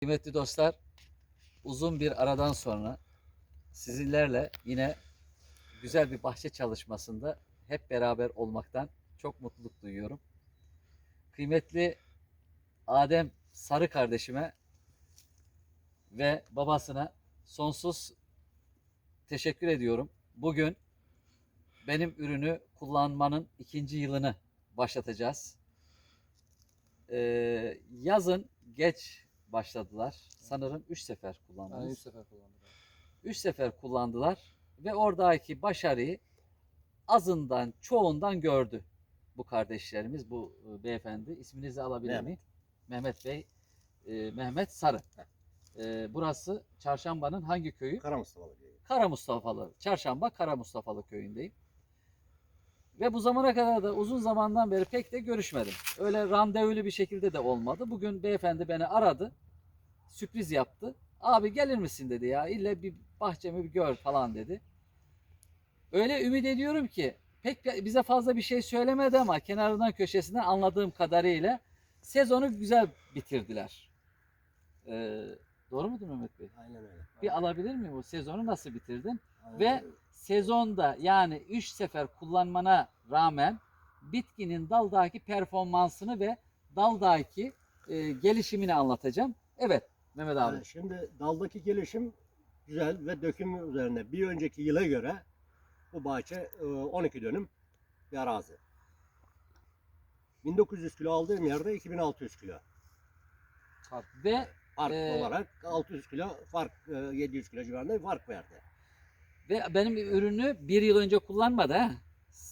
Kıymetli dostlar, uzun bir aradan sonra sizinlerle yine güzel bir bahçe çalışmasında hep beraber olmaktan çok mutluluk duyuyorum. Kıymetli Adem Sarı kardeşime ve babasına sonsuz teşekkür ediyorum. Bugün benim ürünü kullanmanın ikinci yılını başlatacağız. Ee, yazın geç başladılar. Sanırım 3 sefer Yani kullandınız. üç sefer kullandık. 3 sefer kullandılar ve oradaki başarıyı azından çoğundan gördü bu kardeşlerimiz, bu e, beyefendi. İsminizi alabilir Mehmet. miyim? Mehmet Bey, e, Mehmet Sarı. E, burası Çarşamba'nın hangi köyü? Kara Mustafa'lı. Kara Mustafalı, Çarşamba Kara Mustafalı köyündeyim. Ve bu zamana kadar da uzun zamandan beri pek de görüşmedim. Öyle randevulu bir şekilde de olmadı. Bugün beyefendi beni aradı. Sürpriz yaptı. Abi gelir misin dedi ya. İlle bir bahçemi bir gör falan dedi. Öyle ümit ediyorum ki pek bize fazla bir şey söylemedi ama kenarından köşesinden anladığım kadarıyla sezonu güzel bitirdiler. Ee, doğru mudur Mehmet Bey? Aynen öyle. Bir alabilir miyim o sezonu nasıl bitirdin? Aynen ve- öyle. Sezonda yani 3 sefer kullanmana rağmen bitkinin daldaki performansını ve daldaki e, gelişimini anlatacağım. Evet Mehmet abi. Yani şimdi daldaki gelişim güzel ve döküm üzerine bir önceki yıla göre bu bahçe e, 12 dönüm bir arazi. 1900 kilo aldığım yerde 2600 kilo. Ve Fark Ee, olarak 600 kilo fark, e, 700 kilo civarında bir fark verdi. ve benim ürünü bir yıl önce kullanmadı ha.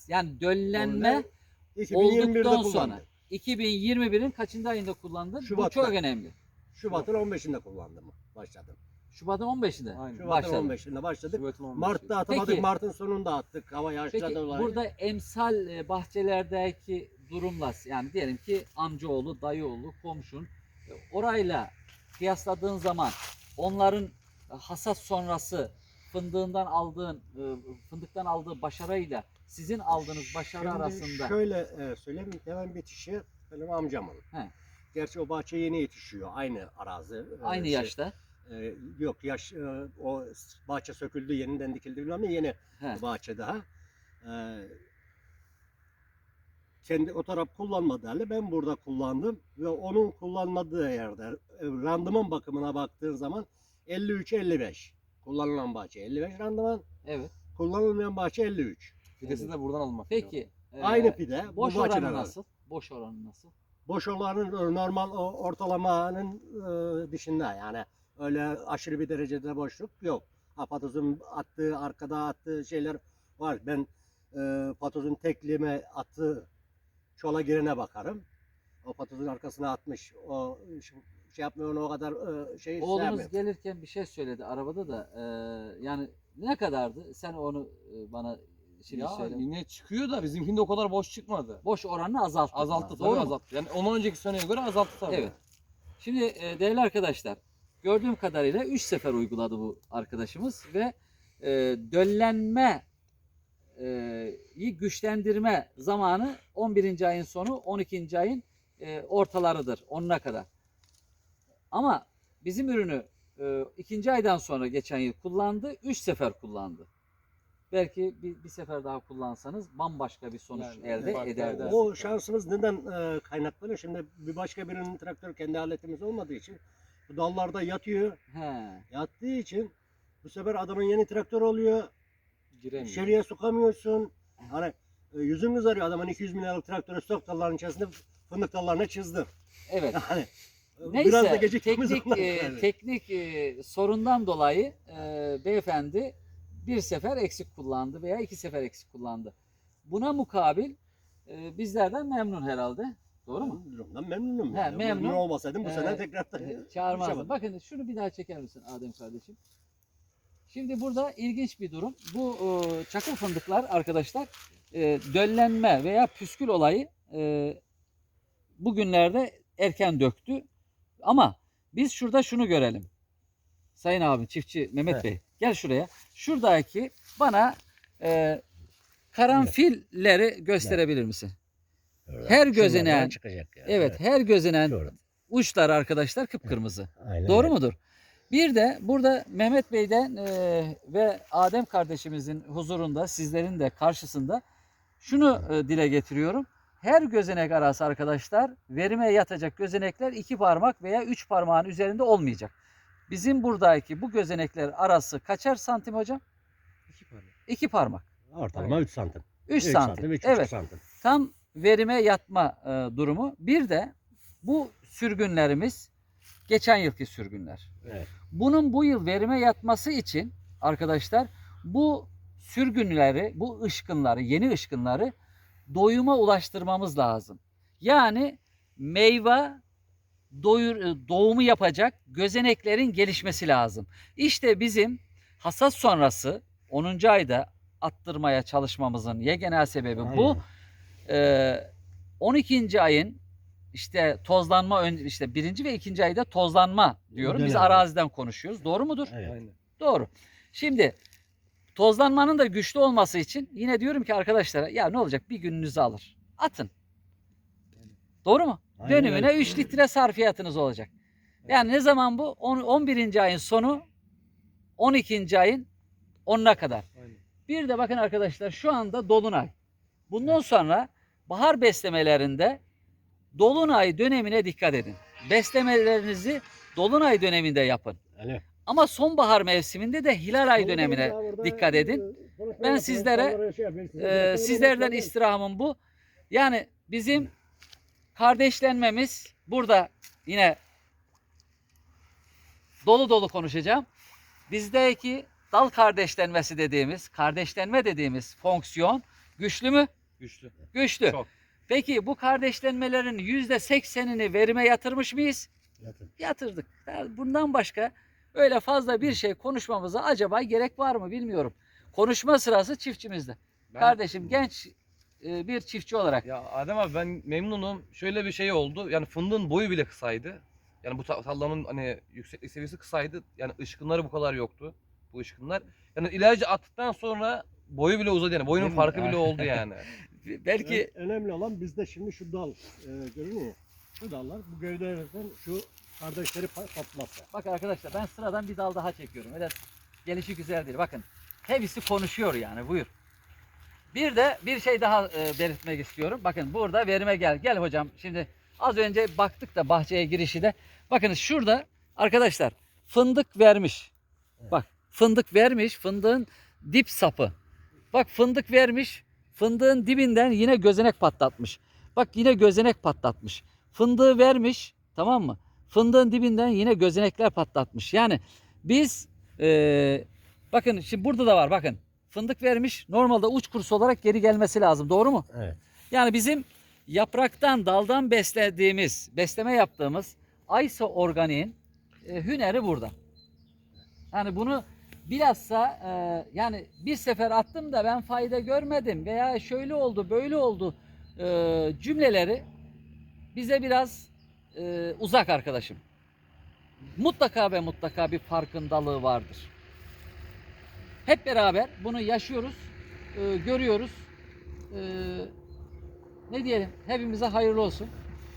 Yani döllenme Onu da 2021'de olduktan sonra 2021'in kaçında ayında kullandın? Bu Şubat'ta. çok önemli. Şubat'ın 15'inde kullandım. Başladım. Şubat'ın 15'inde Aynen. Şubat'ın başladın. 15'inde başladık. Şubat'ın 15'i. Mart'ta atamadık. Peki. Mart'ın sonunda attık. Hava yağışladı Peki dolayı. burada emsal e, bahçelerdeki durumla yani diyelim ki amcaoğlu, dayıoğlu, komşun e, orayla kıyasladığın zaman onların hasat sonrası fındığından aldığın e, fındıktan aldığı başarıyla sizin aldığınız başarı Şimdi arasında Şöyle e, söyleyeyim. Hemen bitişi benim amcamın. He. Gerçi o bahçe yeni yetişiyor. Aynı arazi. e, aynı şey, yaşta e, yok yaş e, o bahçe söküldü yeniden dikildi bilmem ama yeni he, bahçe daha. E, kendi o taraf kullanmadı halde ben burada kullandım ve onun kullanmadığı yerde e, randıman bakımına baktığın zaman 53-55 kullanılan bahçe 55 randıman evet. kullanılmayan bahçe 53. Fidesi de buradan alınmak. Peki e, Aynı pide boş bu oranı nasıl? Boş oranı nasıl? boş olanın normal o ortalamanın e, dışında yani öyle aşırı bir derecede boşluk yok. Ha, patozun attığı arkada attığı şeyler var. Ben e, patozun tekliğime attığı çola girene bakarım. O patozun arkasına atmış. O şey yapmıyor onu o kadar e, şey Oğlunuz sevmiyorum. gelirken bir şey söyledi arabada da e, yani ne kadardı? Sen onu e, bana şimdi ya söyle. yine çıkıyor da bizimkinde o kadar boş çıkmadı. Boş oranını azalttı. Azalttı tabii Doğru mu? azalttı. Yani ondan önceki seneye göre azalttı tabii. Evet. Şimdi e, değerli arkadaşlar gördüğüm kadarıyla 3 sefer uyguladı bu arkadaşımız ve e, döllenme güçlendirme zamanı 11. ayın sonu 12. ayın e, ortalarıdır. Onuna kadar. Ama bizim ürünü e, ikinci aydan sonra geçen yıl kullandı. 3 sefer kullandı. Belki bir, bir sefer daha kullansanız bambaşka bir sonuç Yani elde edersin. O şansımız neden e, kaynaklanıyor? Şimdi bir başka birinin traktör kendi aletimiz olmadığı için bu dallarda yatıyor. He. Yattığı için bu sefer adamın yeni traktör oluyor. Giremiyor. İçeriye sokamıyorsun. Hani e, yüzün kızarıyor adamın 200 bin liralık traktörü stok dallarının içerisinde fındık dallarına çizdi. Evet. Yani Neyse biraz da gecikmemiz teknik e, yani. teknik e, sorundan dolayı e, beyefendi bir sefer eksik kullandı veya iki sefer eksik kullandı. Buna mukabil e, bizlerden memnun herhalde. Doğru mu? Durumdan memnunum. He, yani. memnun. Memnun olmasaydım bu Ee, sene tekrar da E, Çağırmazdım. Bakın şunu bir daha çeker misin Adem kardeşim? Şimdi burada ilginç bir durum. Bu e, çakıl fındıklar arkadaşlar e, döllenme veya püskül olayı e, bugünlerde erken döktü. Ama biz şurada şunu görelim. Sayın abim çiftçi Mehmet Evet. Bey gel şuraya. Şuradaki bana e, karanfilleri gösterebilir misin? Her gözüne Şunlardan çıkacak yani. Evet her gözüne Doğru. uçları arkadaşlar kıpkırmızı. Aynen Doğru öyle. mudur? Bir de burada Mehmet Bey'den e, ve Adem kardeşimizin huzurunda, sizlerin de karşısında şunu e, dile getiriyorum. Her gözenek arası arkadaşlar verime yatacak gözenekler iki parmak veya üç parmağın üzerinde olmayacak. Bizim buradaki bu gözenekler arası kaçar santim hocam? İki parmak. İki parmak. Ortalama 3 santim. 3 Üç santim. üç Evet. santim. Tam verime yatma e, durumu. Bir de bu sürgünlerimiz geçen yılki sürgünler. Evet. Bunun bu yıl verime yatması için arkadaşlar bu sürgünleri, bu ışkınları, yeni ışkınları doyuma ulaştırmamız lazım. Yani meyve doyur, e, doğumu yapacak gözeneklerin gelişmesi lazım. İşte bizim hasat sonrası 10. ayda attırmaya çalışmamızın yegane sebebi bu. Aynen. Ee, 12. ayın işte tozlanma ön, işte birinci ve ikinci ayda tozlanma diyorum. Biz araziden konuşuyoruz. Doğru mudur? Evet. Aynen. Doğru. Şimdi tozlanmanın da güçlü olması için yine diyorum ki arkadaşlara ya ne olacak bir gününüzü alır. Atın. Doğru mu? Aynen Dönümüne öyle. 3 litre sarfiyatınız olacak. Yani ne zaman bu? On- 11. ayın sonu 12. ayın 10'una kadar. Aynen. Bir de bakın arkadaşlar şu anda dolunay. Bundan sonra bahar beslemelerinde dolunay dönemine dikkat edin. Beslemelerinizi dolunay döneminde yapın. Yani Ama sonbahar mevsiminde de hilal ay dönemine dikkat edin. Ben sizlere, Ee, sizlerden istirhamım bu. Yani bizim kardeşlenmemiz burada yine dolu dolu konuşacağım. Bizdeki dal kardeşlenmesi dediğimiz, kardeşlenme dediğimiz fonksiyon güçlü mü? Güçlü. Güçlü. Çok. Peki bu kardeşlenmelerin yüzde seksenini verime yatırmış mıyız? Yatın. Yatırdık. Yani bundan başka öyle fazla bir şey konuşmamıza acaba gerek var mı bilmiyorum. Konuşma sırası çiftçimizde. Ben- Kardeşim genç e, bir çiftçi olarak Ya Adem abi ben memnunum. Şöyle bir şey oldu. Yani fındığın boyu bile kısaydı. Yani bu tarlamın hani yükseklik seviyesi kısaydı. Yani ışkınları bu kadar yoktu. Bu ışkınlar. Yani ilacı attıktan sonra boyu bile uzadı yani. Boyunun farkı bile oldu yani. belki Ö- önemli olan bizde şimdi şu dal e, görünüyor. Şu dallar bu gövdelerden şu kardeşleri pa- patlatsa. bak arkadaşlar ben sıradan bir dal daha çekiyorum. Öyle gelişi güzel değil. Bakın hepsi konuşuyor yani buyur. Bir de bir şey daha e, belirtmek istiyorum. Bakın burada verime gel. Gel hocam. Şimdi az önce baktık da bahçeye girişi de. Bakın şurada arkadaşlar fındık vermiş. Bak fındık vermiş. Fındığın dip sapı. Bak fındık vermiş. Fındığın dibinden yine gözenek patlatmış. Bak yine gözenek patlatmış. Fındığı vermiş. Tamam mı? Fındığın dibinden yine gözenekler patlatmış. Yani biz eee, bakın şimdi burada da var bakın. Fındık vermiş. Normalde uç kursu olarak geri gelmesi lazım. Doğru mu? Evet. Yani bizim yapraktan, daldan beslediğimiz, besleme yaptığımız Aysa organiğin e, hüneri burada. Yani bunu bilhassa e, yani bir sefer attım da ben fayda görmedim veya şöyle oldu, böyle oldu e, cümleleri bize biraz e, uzak arkadaşım. Mutlaka ve mutlaka bir farkındalığı vardır. Hep beraber bunu yaşıyoruz, e, görüyoruz. E, ne diyelim? Hepimize hayırlı olsun.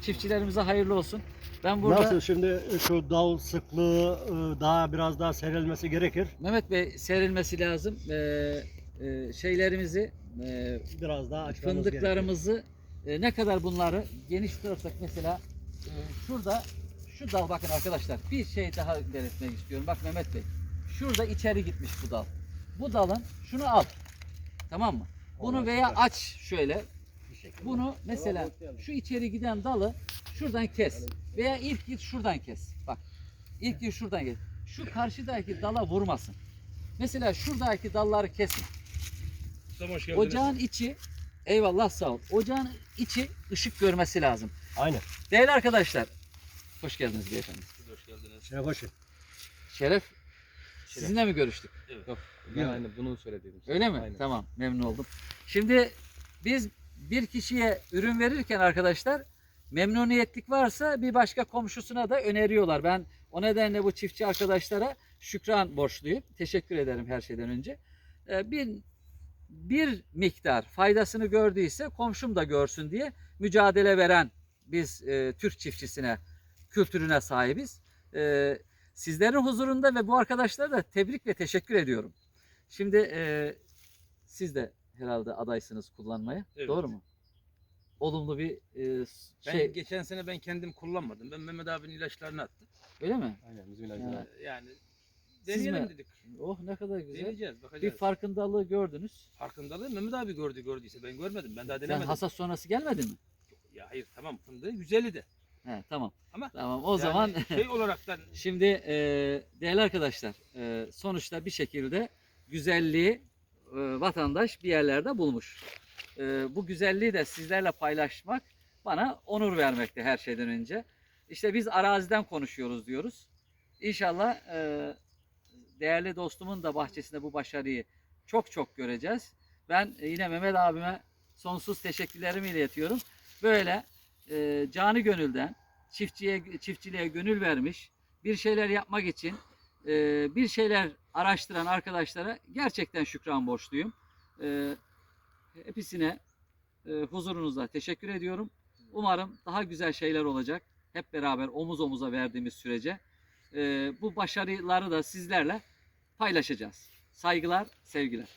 Çiftçilerimize hayırlı olsun. Ben burada Nasıl şimdi şu dal sıklığı e, daha biraz daha serilmesi gerekir. Mehmet Bey serilmesi lazım. E, e, şeylerimizi, e, Biraz daha açmamız gerekir. fındıklarımızı e, ne kadar bunları geniş tutarsak mesela e, şurada şu dal bakın arkadaşlar bir şey daha belirtmek istiyorum. Bak Mehmet Bey şurada içeri gitmiş bu dal. Bu dalın şunu al. Tamam mı? Bunu Olmaz, veya süper. aç şöyle. Bir şekilde. Bunu mesela şu içeri giden dalı şuradan kes. Veya ilk git şuradan kes. Bak. ilk git şuradan kes. Şu karşıdaki dala vurmasın. Mesela şuradaki dalları kesin. Ocağın içi eyvallah sağ ol. Ocağın içi ışık görmesi lazım. Aynen. Değerli arkadaşlar. Hoş geldiniz beyefendi. Şey hoş. Şeref. Sizinle mi görüştük? Yok. Ben aynı bunu söyledim. Öyle mi? Aynen. Tamam. Memnun oldum. Şimdi biz bir kişiye ürün verirken arkadaşlar memnuniyetlik varsa bir başka komşusuna da öneriyorlar. Ben o nedenle bu çiftçi arkadaşlara şükran borçluyum. Teşekkür ederim her şeyden önce. Ee, bir bir miktar faydasını gördüyse komşum da görsün diye mücadele veren biz e, Türk çiftçisine kültürüne sahibiz. E, sizlerin huzurunda ve bu arkadaşlara da tebrik ve teşekkür ediyorum. Şimdi e, siz de herhalde adaysınız kullanmaya. Evet. Doğru mu? Olumlu bir e, Ben şey geçen sene ben kendim kullanmadım. Ben Mehmet abinin ilaçlarını attım. öyle mi? Aynen bizim ilacımız. Ee, Yani deneyelim mi? dedik. Oh ne kadar güzel. Deneyeceğiz, Bir bakacağız. farkındalığı gördünüz. Farkındalığı Mehmet abi gördü gördüyse ben görmedim. Ben daha Sen denemedim. hasat sonrası gelmedin mi? Ya hayır tamam fındığı güzeli de. He tamam. Ama tamam o Yani zaman şey olaraktan şimdi e, değerli arkadaşlar e, sonuçta bir şekilde güzelliği e, vatandaş bir yerlerde bulmuş. E, bu güzelliği de sizlerle paylaşmak bana onur vermekte her şeyden önce. İşte biz araziden konuşuyoruz diyoruz. İnşallah e, değerli dostumun da bahçesinde bu başarıyı çok çok göreceğiz. Ben yine Mehmet abime sonsuz teşekkürlerimi iletiyorum. Böyle e, canı gönülden çiftçiye çiftçiliğe gönül vermiş, bir şeyler yapmak için e, bir şeyler araştıran arkadaşlara gerçekten şükran borçluyum. E, hepsine e, huzurunuzda teşekkür ediyorum. Umarım daha güzel şeyler olacak. Hep beraber omuz omuza verdiğimiz sürece e, bu başarıları da sizlerle paylaşacağız. Saygılar, sevgiler.